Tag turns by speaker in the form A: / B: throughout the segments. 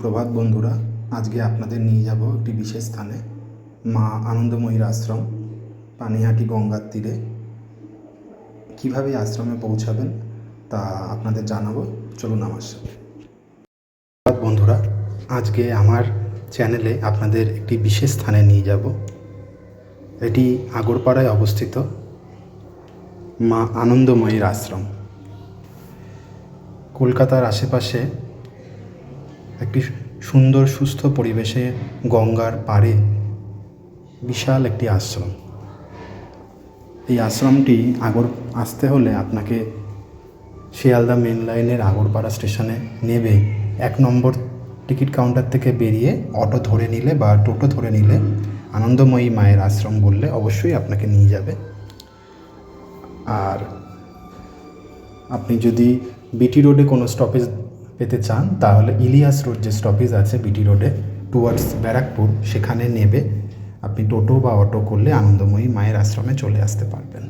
A: প্রভাত বন্ধুরা, আজকে আপনাদের নিয়ে যাব একটি বিশেষ স্থানে, মা আনন্দময়ীর আশ্রম, পানিহাটি গঙ্গার তীরে। কীভাবে আশ্রমে পৌঁছাবেন তা আপনাদের জানাব। চলুন আমার সাথে। বন্ধুরা, আজকে আমার চ্যানেলে আপনাদের একটি বিশেষ স্থানে নিয়ে যাব। এটি আগরপাড়ায় অবস্থিত মা আনন্দময়ীর আশ্রম। কলকাতার আশেপাশে একটি সুন্দর, সুস্থ পরিবেশে গঙ্গার পাড়ে বিশাল একটি আশ্রম। এই আশ্রমটি আগর, আসতে হলে আপনাকে শিয়ালদা মেন লাইনের আগরপাড়া স্টেশনে নেবে। এক নম্বর টিকিট কাউন্টার থেকে বেরিয়ে অটো ধরে নিলে বা টোটো ধরে নিলে আনন্দময়ী মায়ের আশ্রম বললে অবশ্যই আপনাকে নিয়ে যাবে। আর আপনি যদি বিটি রোডে কোনো স্টপেজ পেতে চান, তাহলে ইলিয়াস রোড যে স্টপেজ আছে বিটি রোডে টুয়ার্ডস ব্যারাকপুর, সেখানে নেবে। আপনি টোটো বা অটো করলে আনন্দময়ী মায়ের আশ্রমে চলে আসতে পারবেন।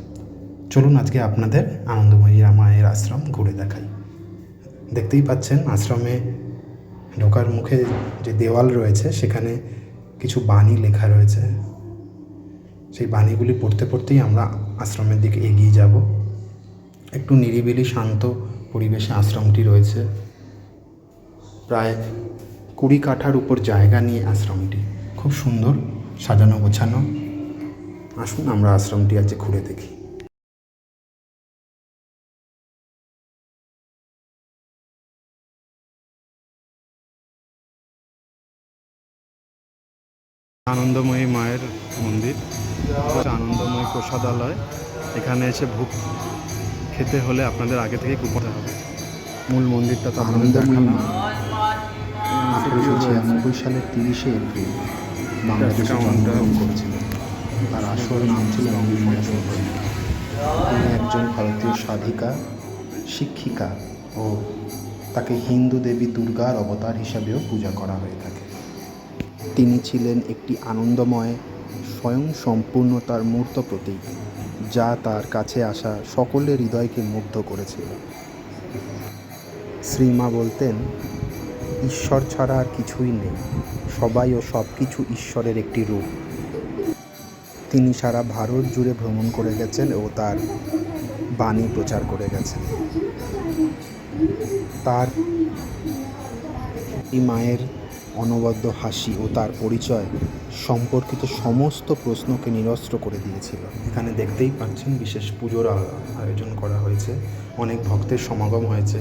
A: চলুন আজকে আপনাদের আনন্দময়ী মায়ের আশ্রম ঘুরে দেখাই। দেখতেই পাচ্ছেন, আশ্রমে ঢোকার মুখে যে দেওয়াল রয়েছে, সেখানে কিছু বাণী লেখা রয়েছে। সেই বাণীগুলি পড়তে পড়তেই আমরা আশ্রমের দিকে এগিয়ে যাব। একটু নিরিবিলি, শান্ত পরিবেশে আশ্রমটি রয়েছে। প্রায় কুড়ি কাঠার উপর জায়গা নিয়ে আশ্রমটি। খুব সুন্দর সাজানো গোছানো। আসুন আমরা আশ্রমটি আজকে ঘুরে দেখি। আনন্দময়ী মায়ের মন্দির আনন্দময়ী প্রসাদালয়। এখানে এসে ভোগ খেতে হলে আপনাদের আগে থেকে কুপতে হবে। মূল মন্দিরটা তো দেখালাম।
B: আঠেরোশো ছিয়ানব্বই সালের তিরিশে এপ্রিল বাংলাদেশে জন্মগ্রহণ করেছিলেন। তার আসল নাম ছিল চৌধুরী তিনি একজন ভারতীয় সাধিকা শিক্ষিকা ও তাকে হিন্দু দেবী দুর্গার অবতার হিসাবেও পূজা করা হয়ে থাকে। তিনি ছিলেন একটি আনন্দময় স্বয়ং সম্পূর্ণতার মূর্ত প্রতীক যা তার কাছে আসা সকলের হৃদয়কে মুগ্ধ করেছিল। শ্রীমা বলতেন ঈশ্বর ছাড়া আর কিছুই নেই। সবাই ও সব কিছু ঈশ্বরের একটি রূপ। তিনি সারা ভারত জুড়ে ভ্রমণ করে গেছেন ও তার বাণী প্রচার করে গেছেন। তার মায়ের অনবদ্য হাসি ও তার পরিচয় সম্পর্কিত সমস্ত প্রশ্নকে নিরস্ত্র করে দিয়েছিল।
A: এখানে দেখতেই পাচ্ছেন বিশেষ পুজোর আয়োজন করা হয়েছে। অনেক ভক্তের সমাগম হয়েছে।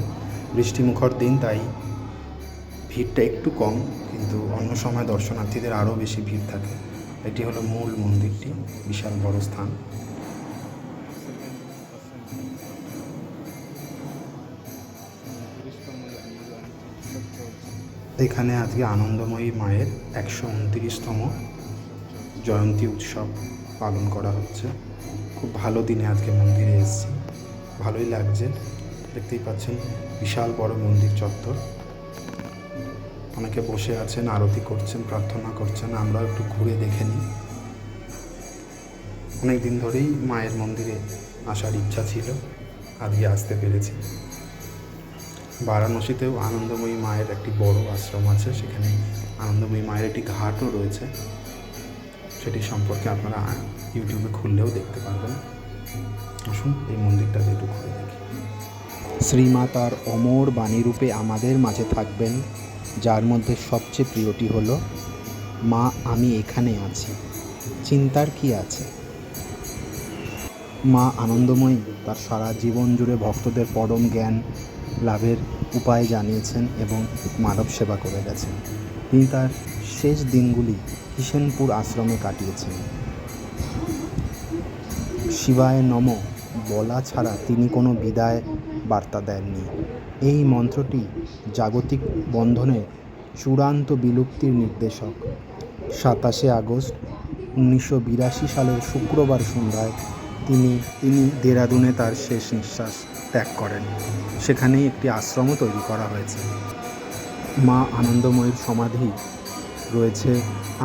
A: বৃষ্টিমুখর দিন, তাই ভিড়টা একটু কম, কিন্তু অন্য সময় দর্শনার্থীদের আরও বেশি ভিড় থাকে। এটি হলো মূল মন্দিরটি, বিশাল বড় স্থান। এখানে আজকে আনন্দময়ী মায়ের একশো উনত্রিশতম জয়ন্তী উৎসব পালন করা হচ্ছে। খুব ভালো দিনে আজকে মন্দিরে এসেছি। ভালোই লাগছে। দেখতেই পাচ্ছেন, বিশাল বড় মন্দির চত্বর। অনেকে বসে আছেন, আরতি করছেন, প্রার্থনা করছেন, আমরাও একটু ঘুরে দেখে নিই। অনেক দিন ধরেই মায়ের মন্দিরে আসার ইচ্ছা ছিল, আজকে আসতে পেরেছি। বারাণসীতেও আনন্দময়ী মায়ের একটি বড় আশ্রম আছে, সেখানে আনন্দময়ী মায়ের একটি ঘাটও রয়েছে। সেটি সম্পর্কে আপনারা ইউটিউবে খুললেও দেখতে পারবেন। আসুন, এই মন্দিরটাতে একটু ঘুরে দেখি।
B: শ্রীমা তার অমর বাণীরূপে আমাদের মাঝে থাকবেন যার মধ্যে সবচেয়ে প্রিয়টি হলো, মা, আমি এখানে আছি। চিন্তার কি আছে? মা আনন্দময়ী তার সারা জীবন জুড়ে ভক্তদের পরম জ্ঞান লাভের উপায় জানিয়েছেন এবং মানব সেবা করে গেছেন। তিনি তার শেষ দিনগুলি কিষেনপুর আশ্রমে কাটিয়েছেন। শিবায় নম। বলা ছাড়া তিনি কোনো বিদায় বার্তা দেননি। এই মন্ত্রটি জাগতিক বন্ধনের চূড়ান্ত বিলুপ্তির নির্দেশক। সাতাশে আগস্ট উনিশশো বিরাশি সালের শুক্রবার সন্ধ্যায় তিনি তিনি দেরাদুনে তার শেষ নিঃশ্বাস ত্যাগ করেন। সেখানেই একটি আশ্রমও তৈরি করা হয়েছে। মা আনন্দময়ীর সমাধি রয়েছে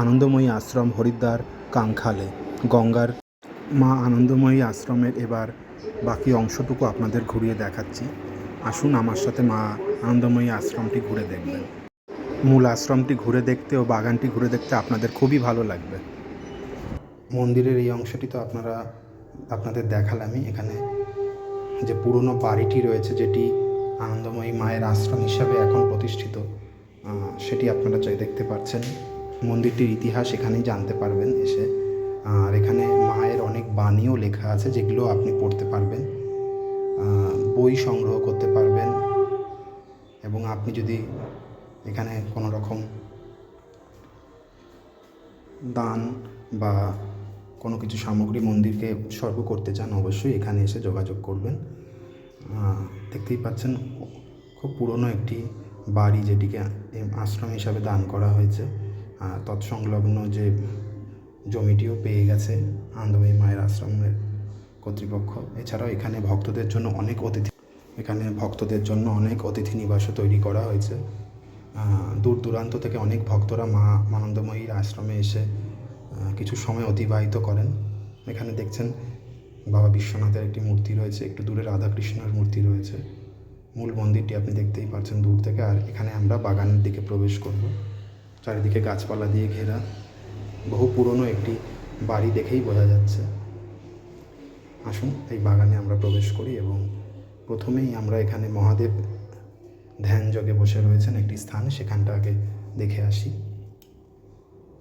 B: আনন্দময়ী আশ্রম হরিদ্বার কাঙ্খালে। গঙ্গার মা আনন্দময়ী আশ্রমের এবার বাকি অংশটুকু আপনাদের ঘুরিয়ে দেখাচ্ছি। আসুন আমার সাথে মা আনন্দময়ী আশ্রমটি ঘুরে দেখবেন। মূল আশ্রমটি ঘুরে দেখতে ও বাগানটি ঘুরে দেখতে আপনাদের খুবই ভালো লাগবে।
A: মন্দিরের এই অংশটি তো আপনারা, আপনাদের দেখালামই। এখানে যে পুরনো বাড়িটি রয়েছে, যেটি আনন্দময়ী মায়ের আশ্রম হিসাবে এখন প্রতিষ্ঠিত সেটি আপনারা চাই দেখতে পাচ্ছেন। মন্দিরটির ইতিহাস এখানেই জানতে পারবেন এসে। আর এখানে মায়ের অনেক বাণীও লেখা আছে, যেগুলো আপনি পড়তে পারবেন। বই সংগ্রহ করতে পারবেন এবং আপনি যদি এখানে কোনো রকম দান বা কোনো কিছু সামগ্রী মন্দিরকে উৎসর্গ করতে চান, অবশ্যই এখানে এসে যোগাযোগ করবেন। দেখতেই পাচ্ছেন খুব পুরনো একটি বাড়ি যেটিকে আশ্রম হিসাবে দান করা হয়েছে। তৎসংলগ্ন যে জমিটিও পেয়ে গেছে আনন্দময়ী মায়ের আশ্রমের কর্তৃপক্ষ। এছাড়াও এখানে ভক্তদের জন্য অনেক অতিথি এখানে ভক্তদের জন্য অনেক অতিথি নিবাসও তৈরি করা হয়েছে। দূর দূরান্ত থেকে অনেক ভক্তরা মা আনন্দময়ীর আশ্রমে এসে কিছু সময় অতিবাহিত করেন। এখানে দেখছেন বাবা বিশ্বনাথের একটি মূর্তি রয়েছে, একটু দূরে রাধাকৃষ্ণের মূর্তি রয়েছে। মূল মন্দিরটি আপনি দেখতেই পাচ্ছেন দূর থেকে, আর এখানে আমরা বাগানের দিকে প্রবেশ করব। চারিদিকে গাছপালা দিয়ে ঘেরা। বহু পুরনো একটি বাড়ি দেখেই বোঝা যাচ্ছে। আসুন, এই বাগানে আমরা প্রবেশ করি এবং প্রথমেই আমরা এখানে মহাদেব ধ্যান যোগে বসে রয়েছেন একটি স্থান, সেখানটা আগে দেখে আসি।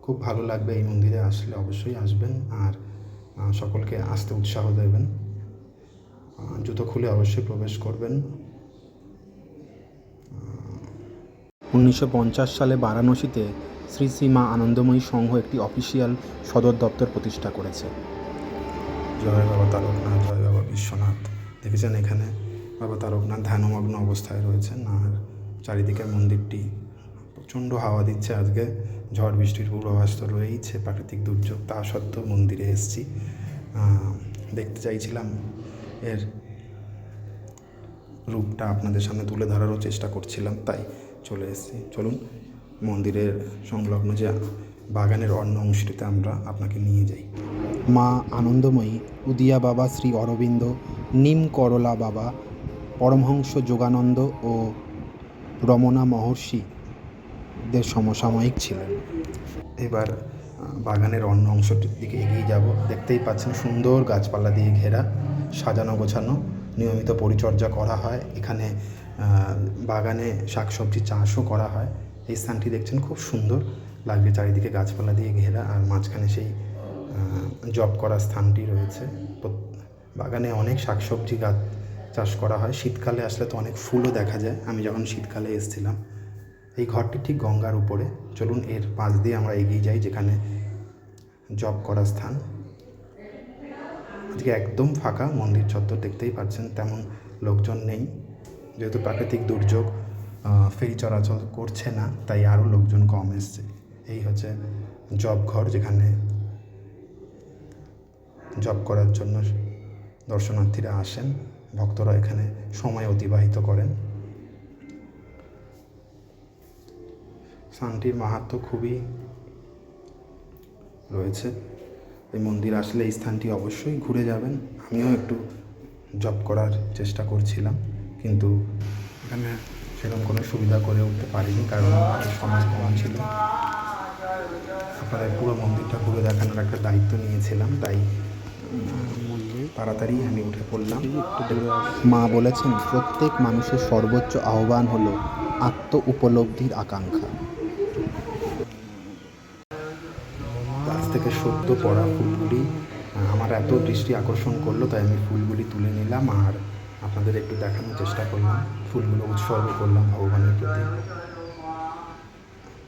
A: খুব ভালো লাগবে এই মন্দিরে আসলে অবশ্যই আসবেন আর সকলকে আসতে উৎসাহ দেবেন। জুতো খুলে অবশ্যই প্রবেশ করবেন।
B: উনিশশো পঞ্চাশ সালে বারাণসীতে শ্রী শ্রী মা আনন্দময়ী সংঘ একটি অফিসিয়াল সদর দপ্তর প্রতিষ্ঠা করেছে।
A: জয় বাবা তারকনাথ, জয় বাবা বিশ্বনাথ। দেখেছেন এখানে বাবা তারকনাথ ধ্যানমগ্ন অবস্থায় রয়েছেন আর চারিদিকে মন্দিরটি প্রচণ্ড হাওয়া দিচ্ছে আজকে। ঝড় বৃষ্টির পূর্বাভাস তো রয়েইছে, প্রাকৃতিক দুর্যোগ তা সত্ত্বেও মন্দিরে এসেছি। দেখতে চাইছিলাম এর রূপটা আপনাদের সামনে তুলে ধরারও চেষ্টা করছিলাম, তাই চলে এসেছি। চলুন মন্দিরের সংলগ্ন যে বাগানের অন্য অংশটিতে আমরা আপনাকে নিয়ে যাই।
B: মা আনন্দময়ী, উদিয়া বাবা শ্রী অরবিন্দ, নিম করলা বাবা, পরমহংস যোগানন্দ ও রমনা মহর্ষি দের সমসাময়িক ছিলেন।
A: এবার বাগানের অন্য অংশটির দিকে এগিয়ে যাব। দেখতেই পাচ্ছেন সুন্দর গাছপালা দিয়ে ঘেরা, সাজানো গোছানো, নিয়মিত পরিচর্যা করা হয়। এখানে বাগানে শাকসবজি চাষও করা হয়। এই স্থানটি দেখছেন খুব সুন্দর, লাগবে চারিদিকে গাছপালা দিয়ে ঘেরা আর মাঝখানে সেই জব করা স্থানটি রয়েছে। বাগানে অনেক শাকসবজি গাছ চাষ করা হয়। শীতকালে আসলে তো অনেক ফুলও দেখা যায়। আমি যখন শীতকালে এসেছিলাম, এই ঘরটি ঠিক গঙ্গার উপরে। চলুন এর পাশ দিয়ে আমরা এগিয়ে যাই, যেখানে জব করার স্থান। আজকে একদম ফাঁকা, মন্দির চত্বর দেখতেই পাচ্ছেন, তেমন লোকজন নেই। যেহেতু প্রাকৃতিক দুর্যোগ ফেরি চলাচল করছে না, তাই আরও লোকজন কম এসছে। এই হচ্ছে জব ঘর, যেখানে জব করার জন্য দর্শনার্থীরা আসেন, ভক্তরা এখানে সময় অতিবাহিত করেন। স্থানটির মাহাত্ম খুবই রয়েছে। এই মন্দির আসলে এই স্থানটি অবশ্যই ঘুরে যাবেন। আমিও একটু জব করার চেষ্টা করছিলাম, কিন্তু এখানে সেরকম কোনো সুবিধা করে উঠতে পারিনি কারণ আমাদের সময় কম ছিল। আপনাদের পুরো মন্দিরটা ঘুরে দেখানোর একটা দায়িত্ব নিয়েছিলাম, তাই তাড়াতাড়ি আমি উঠে পড়লাম।
B: মা বলেছেন, প্রত্যেক মানুষের সর্বোচ্চ আহ্বান হলো আত্ম উপলব্ধির আকাঙ্ক্ষা।
A: গাছ থেকে সদ্য পড়া ফুলগুলি আমার এত দৃষ্টি আকর্ষণ করল, তাই আমি ফুলগুলি তুলে নিলাম আর আপনাদের একটু দেখানোর চেষ্টা করলাম। ফুলগুলো উৎসর্গ করলাম ভগবানের প্রতি।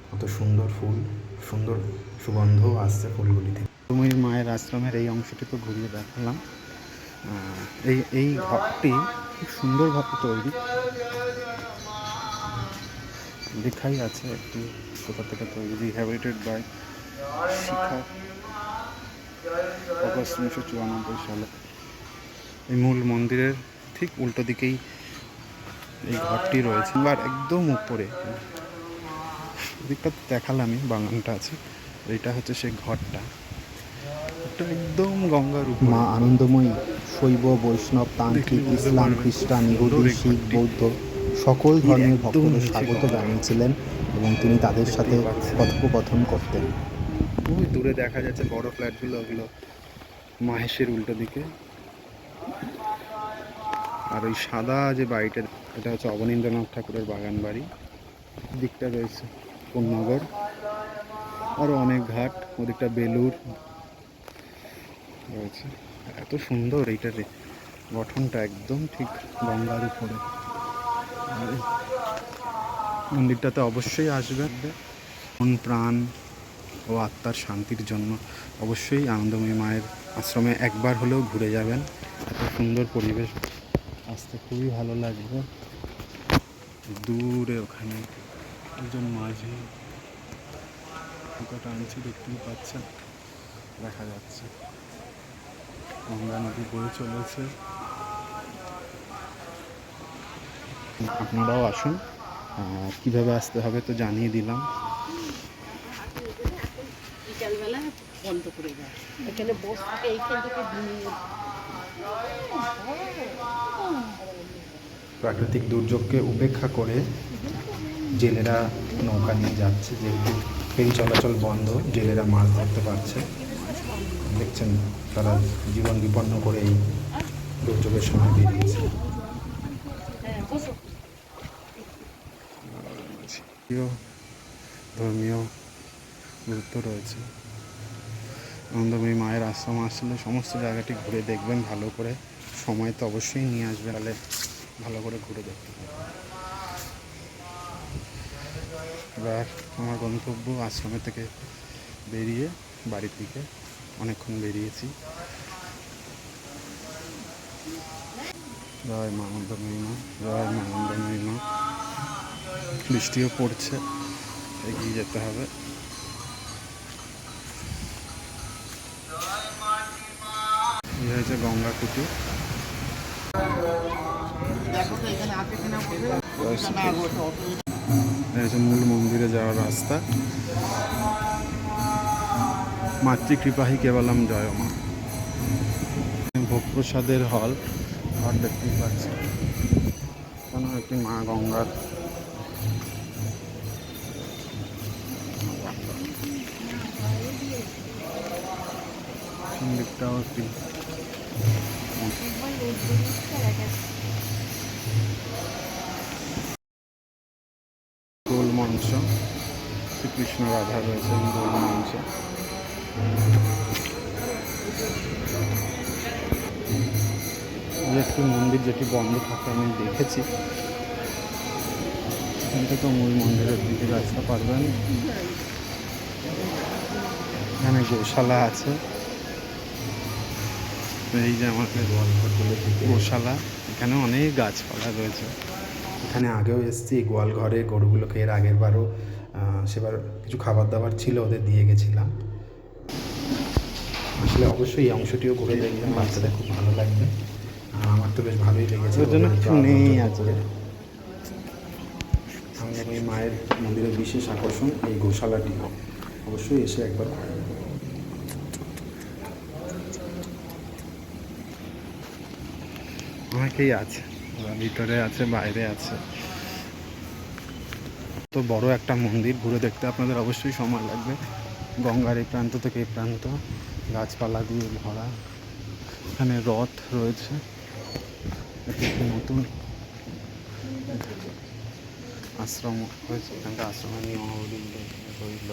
A: কত সুন্দর ফুল, সুন্দর সুগন্ধও আসছে ফুলগুলি থেকে।
B: তুমি মায়ের আশ্রমের এই অংশটিকে ঘুরিয়ে দেখালাম। এই এই ঘরটি খুব সুন্দরভাবে তৈরি। লেখাই আছে একটি কোথা থেকে তৈরি রিহ্যাবিটেড বাই শিখা, অগস্ট উনিশশো চুরানব্বই সালে। এই মূল মন্দিরের ঠিক উল্টো দিকেই এই ঘরটি রয়েছে আর একদম উপরে। দিকটা দেখালামই, বাগানটা আছে। এইটা হচ্ছে সেই ঘরটা। একদম গঙ্গার উপর।
C: মা আনন্দময়ী শৈব বৈষ্ণব তান্ত্রিক ইসলাম খ্রিস্টান ইহুদি শিখ বৌদ্ধ
A: সকল ধর্মের ভক্তদের স্বাগত জানিয়েছিলেন এবং তিনি তাদের সাথে কথোপকথন করতেন।
B: খুবই দূরে দেখা যাচ্ছে বড় ফ্ল্যাটগুলো ওগুলো মাহেশের উল্টো দিকে। আর ওই সাদা যে বাড়িটা এটা হচ্ছে অবনীন্দ্রনাথ ঠাকুরের বাগান বাড়ি। দিকটা রয়েছে কোন্নগর আরও অনেক ঘাট ওদিকটা বেলুর রয়েছে এত সুন্দর এইটার গঠনটা একদম ঠিক গঙ্গার উপরে। মন্দিরটাতে অবশ্যই আসবে। মন, প্রাণ ও আত্মার শান্তির জন্য অবশ্যই আনন্দময়ী মায়ের আশ্রমে একবার হলেও ঘুরে যাবেন। এত সুন্দর পরিবেশ। আসতে খুবই ভালো লাগবে। দূরে ওখানে একজন মাঝি নৌকা টানছি, দেখতেই পাচ্ছেন। দেখা যাচ্ছে। গঙ্গা নদী বয়ে চলেছে। আপনারাও আসুন। আর কীভাবে আসতে হবে তো জানিয়ে দিলাম।
C: বন্ধ করে দেয় এখানে বসতে এইখান থেকে
B: প্রাকৃতিক দুর্যোগকে উপেক্ষা করে জেলেরা নৌকা নিয়ে যাচ্ছে যেহেতু ফেরি চলাচল বন্ধ জেলেরা মাছ ধরতে পারছে। দেখছেন, তারা জীবন বিপন্ন করে এই দুর্যোগের সময়
C: বসো
B: প্রিয় ধর্মীয় গুরুত্ব রয়েছে। আনন্দময়ী মায়ের আশ্রম আসলে সমস্ত জায়গাটি ঘুরে দেখবেন, ভালো করে সময় তো অবশ্যই নিয়ে আসবে তাহলে ভালো করে ঘুরে দেখতে পারবেন এবার আমার গন্তব্য আশ্রমের থেকে বেরিয়ে বাড়ির দিকে অনেকক্ষণ বেরিয়েছি। জয় মা আনন্দময়ী মা জয় মা আনন্দময়ী মা বৃষ্টিও পড়ছে, এগিয়ে যেতে হবে। হয়েছে গঙ্গা কুটি মূল মন্দিরে যাওয়ার রাস্তা। মাতৃকৃপাহি কেবলম জয় মা। ভোগপ্রসাদের হল, ঘর দেখতেই পাচ্ছি। কেন একটি মা গঙ্গার সন্দিকটাও একটি গোল মঞ্চ শ্রীকৃষ্ণ রাধা রয়েছেন গোল মঞ্চে একটি মন্দির যেটি বন্ধ থাকে আমি দেখেছি। এখান থেকে মূল মন্দিরের দিকে আসতে পারবেন। এখানে গোশালা আছে। এই যে আমাদের গোশালা এখানে অনেক গাছপালা রয়েছে। এখানে আগেও এসেছি গোয়াল ঘরে গরুগুলোকে এর আগের বারও সেবার কিছু খাবার দাবার ছিল ওদের দিয়ে গেছিলাম। আসলে অবশ্যই এই অংশটিও ঘুরে দেখবেন বাচ্চাদের খুব ভালো লাগবে। আর আমার তো বেশ ভালোই লেগেছে
A: ওর জন্য কিছু নেই আজকে।
B: আমাদের এই মায়ের মন্দিরের বিশেষ আকর্ষণ এই গোশালাটি। অবশ্যই এসে একবার অনেকেই আছে ওরা ভিতরে আছে বাইরে আছে। তো বড় একটা মন্দির ঘুরে দেখতে আপনাদের অবশ্যই সময় লাগবে। গঙ্গার এই প্রান্ত থেকে এই প্রান্ত। গাছপালা দিয়ে ভরা। এখানে রথ রয়েছে। নতুন আশ্রম হয়েছে এখানকার আশ্রমের নিয়মাবলী রইল।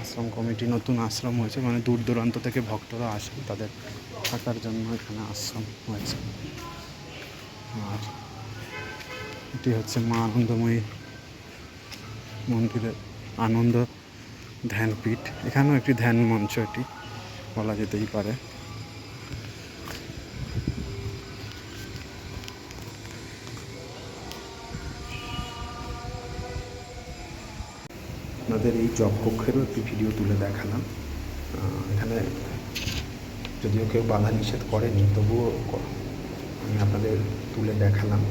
B: আশ্রম কমিটি নতুন আশ্রম হয়েছে। মানে দূর দূরান্ত থেকে ভক্তরা আসেন। তাদের থাকার জন্য এখানে আশ্রম হয়েছে। আর এটি হচ্ছে মা আনন্দময়ী মন্দিরের আনন্দ। ধ্যানপীঠ। এখানেও একটি ধ্যান মঞ্চ এটি, বলা যেতেই পারে। আপনাদের এই কক্ষেরও একটি ভিডিও তুলে দেখালাম। এখানে যদিও কেউ বাধা নিষেধ করেনি, তবুও আমি আপনাদের তুলে দেখালাম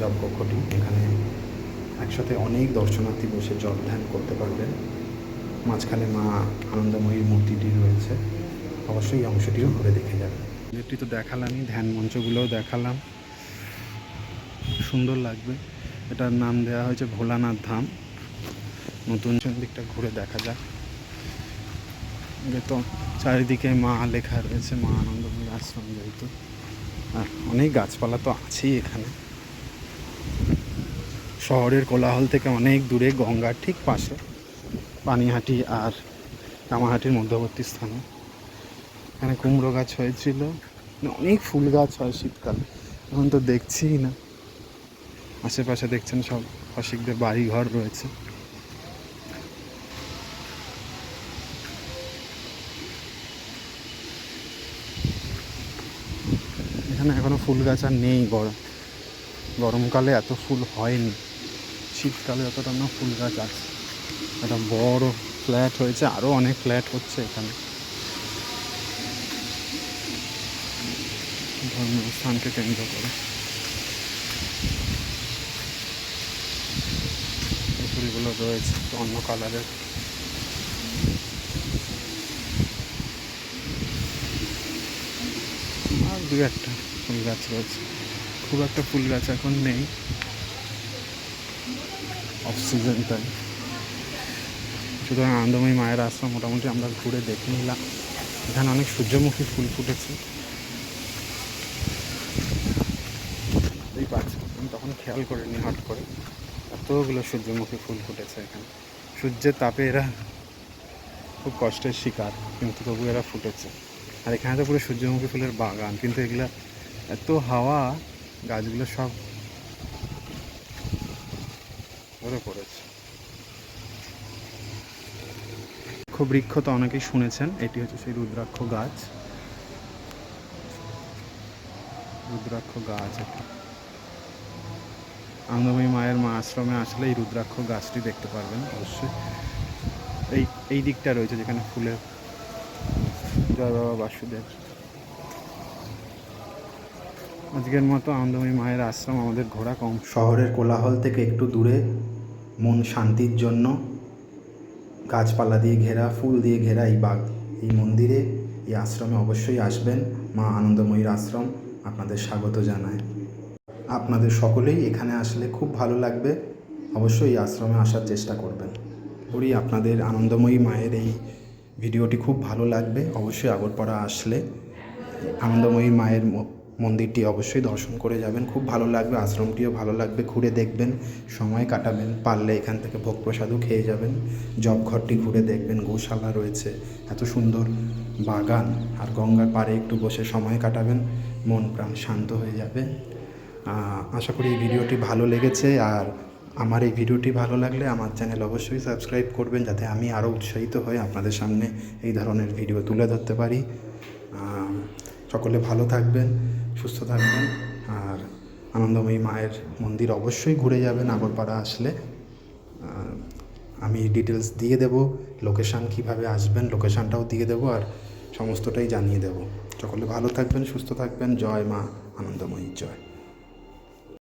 B: জব কক্ষটি এখানে একসাথে অনেক দর্শনার্থী বসে জব ধ্যান করতে পারবেন। মাঝখানে মা আনন্দময়ীর মূর্তিটি রয়েছে। অবশ্যই অংশটিও ঘুরে দেখে যাবে। এটি তো দেখালামই, ধ্যান মঞ্চগুলোও দেখালাম। সুন্দর লাগবে। এটার নাম দেওয়া হয়েছে ভোলানাথ ধাম। নতুন দিকটা ঘুরে দেখা যাক। তো চারিদিকে মা লেখা রয়েছে, মা আনন্দময়ী আশ্রম যেহেতু। আর অনেক গাছপালা তো আছেই এখানে। শহরের কোলাহল থেকে অনেক দূরে গঙ্গার ঠিক পাশে। পানিহাটি আর কামাহাটির মধ্যবর্তী স্থানে। এখানে কুমড়ো গাছ হয়েছিল। মানে অনেক ফুল গাছ হয় শীতকালে। এখন তো দেখছিই না। আশেপাশে দেখছেন সব অসিকদের বাড়ি ঘর রয়েছে। এখানে এখনও ফুল গাছ আর নেই গরম। গরমকালে এত ফুল হয়নি। শীতকালে অতটা না ফুল গাছ আছে। একটা বড় ফ্ল্যাট হয়েছে আরও অনেক ফ্ল্যাট হচ্ছে এখানে। ধর্মীয় স্থানকে কেন্দ্র করে। ফুলগুলো রয়েছে অন্য কালারের। আর দু একটা ফুল গাছ রয়েছে। খুব একটা ফুল গাছ এখন নেই। অফ সিজন তাই সুতরাং আনন্দময়ী মায়ের আশ্রম, মোটামুটি আমরা ঘুরে দেখে নিলাম। এখানে অনেক সূর্যমুখী ফুল ফুটেছে। এই পাচ্ছি আমি তখন খেয়াল করিনি হট করে। এতগুলো সূর্যমুখী ফুল ফুটেছে এখানে। সূর্যের তাপে এরা খুব কষ্টের শিকার, কিন্তু তবু এরা ফুটেছে। আর এখানে তো পুরো সূর্যমুখী ফুলের বাগান, কিন্তু এগুলা এত হাওয়া, গাছগুলো সব ধরে পড়েছে। খুব বৃক্ষ তো অনেকেই শুনেছেন, এটি হচ্ছে সেই রুদ্রাক্ষ গাছ। রুদ্রাক্ষ গাছ এটা। আনন্দময়ী মায়ের মা আশ্রমে আসলে এই রুদ্রাক্ষ গাছটি দেখতে পারবেন অবশ্যই। এই এই দিকটা রয়েছে যেখানে ফুলের জয় বাবা বাসুদেব। আজকের মতো আনন্দময়ী মায়ের আশ্রম আমাদের ঘোরা কম
A: শহরের কোলাহল থেকে একটু দূরে, মন শান্তির জন্য। গাছপালা দিয়ে ঘেরা, ফুল দিয়ে ঘেরা এই বাগ, এই মন্দিরে, এই আশ্রমে অবশ্যই আসবেন। মা আনন্দময়ীর আশ্রম আপনাদের স্বাগত জানায়। আপনাদের সকলেই এখানে আসলে খুব ভালো লাগবে। অবশ্যই এই আশ্রমে আসার চেষ্টা করবেন। করি আপনাদের আনন্দময়ী মায়ের এই ভিডিওটি খুব ভালো লাগবে। অবশ্যই আগরপাড়া আসলে আনন্দময়ী মায়ের মন্দিরটি অবশ্যই দর্শন করে যাবেন। খুব ভালো লাগবে, আশ্রমটিও ভালো লাগবে, ঘুরে দেখবেন, সময় কাটাবেন, পারলে এখান থেকে ভোগ প্রসাদও খেয়ে যাবেন, জব ঘরটি ঘুরে দেখবেন, গোশালা রয়েছে, এত সুন্দর বাগান আর গঙ্গার পাড়ে একটু বসে সময় কাটাবেন, মন প্রাণ শান্ত হয়ে যাবে। আশা করি এই ভিডিওটি ভালো লেগেছে আর আমার এই ভিডিওটি ভালো লাগলে আমার চ্যানেল অবশ্যই সাবস্ক্রাইব করবেন যাতে আমি আরও উৎসাহিত হয়ে আপনাদের সামনে এই ধরনের ভিডিও তুলে ধরতে পারি। সকলে ভালো থাকবেন সুস্থ থাকবেন। আর আনন্দময়ী মায়ের মন্দির অবশ্যই ঘুরে যাবেন আগরপাড়া আসলে। আমি ডিটেলস দিয়ে দেব লোকেশান কীভাবে আসবেন লোকেশানটাও দিয়ে দেব, আর সমস্তটাই জানিয়ে দেব। সকলে ভালো থাকবেন, সুস্থ থাকবেন। জয় মা, আনন্দময়ী, জয়।